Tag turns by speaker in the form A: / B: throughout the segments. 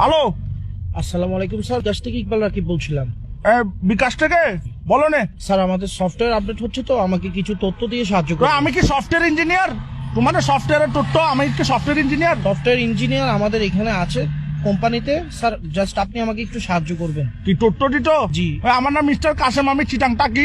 A: Hello?
B: আসসালামু আলাইকুম sir কাছ থেকে ইকবাল রাকিব বলছিলাম।
A: বিকাশ থেকে? বলো নে।
B: স্যার আমাদের সফটওয়্যার আপডেট হচ্ছে তো আমাকে কিছু তথ্য দিয়ে সাহায্য
A: তো
B: করুন
A: আমি কি সফটওয়্যার ইঞ্জিনিয়ার? তোমাদের সফটওয়্যারের তথ্য আমি কি সফটওয়্যার ইঞ্জিনিয়ার?
B: সফটওয়্যার ইঞ্জিনিয়ার আমাদের এখানে আছে কোম্পানিতে। স্যার জাস্ট আপনি আমাকে একটু সাহায্য করবেন।
A: কি তথ্য দিত?
B: জি।
A: আমার নাম মিস্টার কাসেম আমি চিটাং টাকি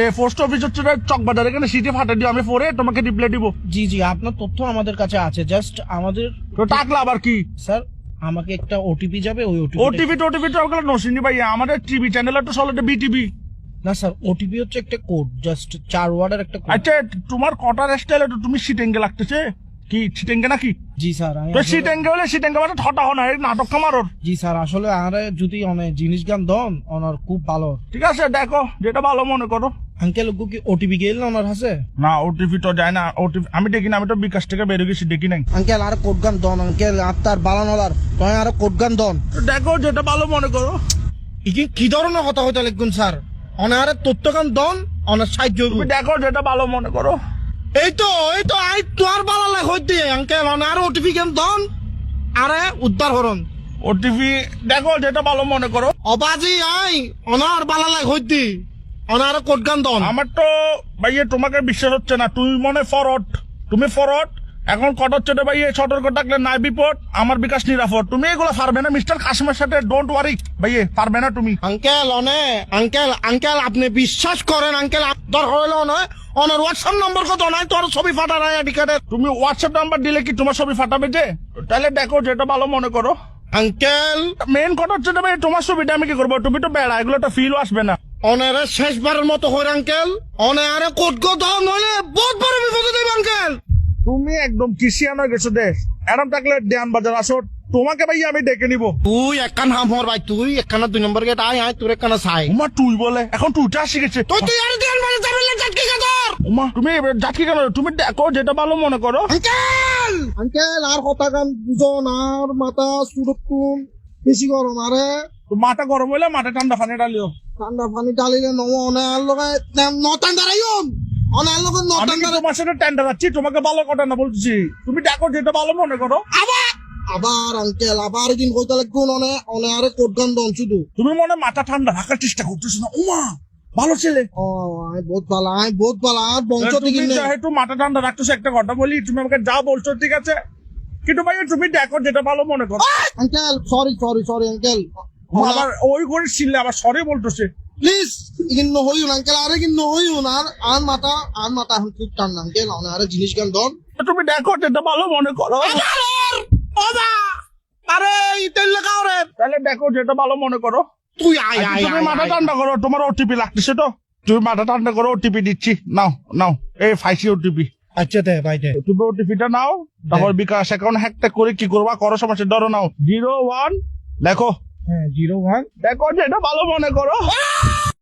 A: এ পোস্ট অফিস হচ্ছে চকবাজার এখানে সিটি ফাটা দিও আমি পরে তোমাকে রিপ্লাই দিব।
B: জি জি আপনার তথ্য আমাদের কাছে আছে জাস্ট আমাদের
A: টাকলা আবার কি?
B: স্যার আমাকে একটা ওটিপি যাবে ওই ওটিপি
A: ওটিভি টোটিভি তো ওগুলো নসিনি ভাই আমাদের টিভি চ্যানেল তো চলে বিটিভি
B: না স্যার ওটিপি হচ্ছে একটা কোড জাস্ট চার ওয়ার্ডের একটা কোড
A: আচ্ছা তোমার কটার স্টাইলে তো তুমি সিটেঙ্গে লাগতেছে? কি সিটেঙ্গে নাকি?
B: জি স্যার আমি
A: তো
B: আসলে-
A: সিটেঙ্গে হলে সিটেঙ্গে মানে ঠটা হনা এই নাটক কামারর
B: জি স্যার আসলে আরে যদি অনেক জিনিস গান দন ওনার খুব ভালো।
A: ঠিক আছে দেখো যেটা ভালো মনে করো।
B: আঙ্কেল কি ওটিপি গেল না ওনার হাসে
A: না ওটিভি তো যায় না। ওটিভি আমি দেখি না আমি তো বিকাশ থেকে বেরো গেছি দেখি নাই।
B: আঙ্কেল আর কোড গান দন আঙ্কেল আত্মার বালানলার তয় আর কোড গান দন।
A: দেখো যেটা ভালো মনে করো।
B: ইকি কি ধরনের কথা হইতে লিখুন স্যার? অনারে তথ্য গান দন অনার সাহায্য
A: দেখো যেটা ভালো মনে করো।
B: এই তো এই তো আই তোর বালা লাগ হইতে আঙ্কেল অনার ওটিপি গান দন। আরে উদ্ধার হরন
A: ওটিভি দেখো যেটা ভালো মনে করো।
B: অবাজি আই অনার বালা লাগ হইতে। অনার কোড গান দন।
A: আমার তো ভাইয়ে তোমাকে বিশ্বাস হচ্ছে না তুমি মনে ফরট। তুমি ফরট এখন কট হচ্ছে রে ভাইয়ে সতর্ক থাকলে নাই বিপদ আমার বিকাশ নিরাপদ। তুমি এগুলো পারবে না মিস্টার কাশিমের সাথে ডোন্ট ওয়ারি ভাইয়ে পারবে না তুমি।
B: আঙ্কেল অনে আঙ্কেল আঙ্কেল আপনি বিশ্বাস করেন আঙ্কেল দর হইল নয় অনার হোয়াটসঅ্যাপ নম্বর কত? নাই তোর ছবি ফাটা নাই আইডিকার্ডের
A: তুমি হোয়াটসঅ্যাপ নাম্বার দিলে কি তোমার ছবি ফাটাবে যে? তাহলে দেখো যেটা ভালো মনে করো।
B: আঙ্কেল।
A: মেন কথা হচ্ছে ভাই তোমার ছবিটা আমি কি করব? তুমি তো বেড়া এগুলো তো ফিলও আসবে না।
B: অনারে শেষবারের মতো হইর আঙ্কেল অনে আরে কোট গো দাও নইলে বহুত বড় বিপদে দেব আঙ্কেল।
A: তুমি একদম কিসিয়ান হয়ে গেছো দেশ। এরম থাকলে দেয়ান বাজার আসো তোমাকে ভাই আমি ডেকে নিব।
B: তুই একখান হাম হর ভাই তুই একখানা দুই নম্বর গেট আয় আয় তোর একখানা সাই
A: উমা তুই বলে এখন তুইটা শিখেছে।
B: তুই তুই আরে দেন মানে যাবেন না চাটকি গাদর
A: উমা তুমি এবার যাচ্ছি কেন? তুমি দেখো যেটা ভালো মনে করো।
B: আঙ্কেল! আঙ্কেল আর কথা গান দুজন আর মাথা সুরক্ষণ বেশি গরম আরে।
A: তো মাথা গরম হইলে মাথা ঠান্ডা পানি ডালিও
B: ঠান্ডা পানি ডালিলে নম অনে আর লগে দাঁড়াইন অনে আর লগে
A: আমি
B: নটান
A: তোমার সাথে টেন্ডার আছি তোমাকে ভালো কথা না বলছি। তুমি দেখো যেটা ভালো মনে করো।
B: আবার আবার আঙ্কেল আবার দিন কইতে লাগুন অনে অনে আরে কোট গান দন শুধু।
A: তুমি মনে মাথা ঠান্ডা রাখার চেষ্টা করতেছো না। উমা ভালো ছেলে।
B: ও আয় বহুত ভালো আয় বহুত ভালো আর বংশ
A: তুমি
B: থেকে
A: যেহেতু মাথা ঠান্ডা রাখতেছো একটা কথা বলি তুমি আমাকে যা বলছো ঠিক আছে? কিন্তু ভাই তুমি দেখো যেটা ভালো মনে করো।
B: Uncle sorry sorry sorry uncle
A: আবার ওই করে ছিলে আবার সরে বলতেছে
B: প্লিজ ইগিন নহইউন আঙ্কেল আরে ইগিন নহইউন আর আর মাথা আর মাথা এখন খুব টান আঙ্কেল অনে আরে জিনিস গান দন
A: তুমি দেখো যেটা ভালো মনে করো।
B: ওবা আরে ইতেল লাগাও রে
A: তাহলে দেখো যেটা ভালো মনে করো।
B: তুই আয়
A: আচ্ছা,
B: আয়
A: তুমি মাথা ঠান্ডা করো তোমার ওটিপি লাগতেছে তো। তুমি মাথা ঠান্ডা করো ওটিপি দিচ্ছি। নাও নাও। এই ফাইসি ওটিপি
B: আচ্ছা দে ভাই দে।
A: তুমি ওটিপিটা নাও তারপর বিকাশ অ্যাকাউন্ট হ্যাকটা করে কি করবা? করো সমস্যা ধরো নাও। জিরো ওয়ান দেখো
B: হ্যাঁ জিরো ওয়ান
A: দেখো যেটা ভালো মনে করো।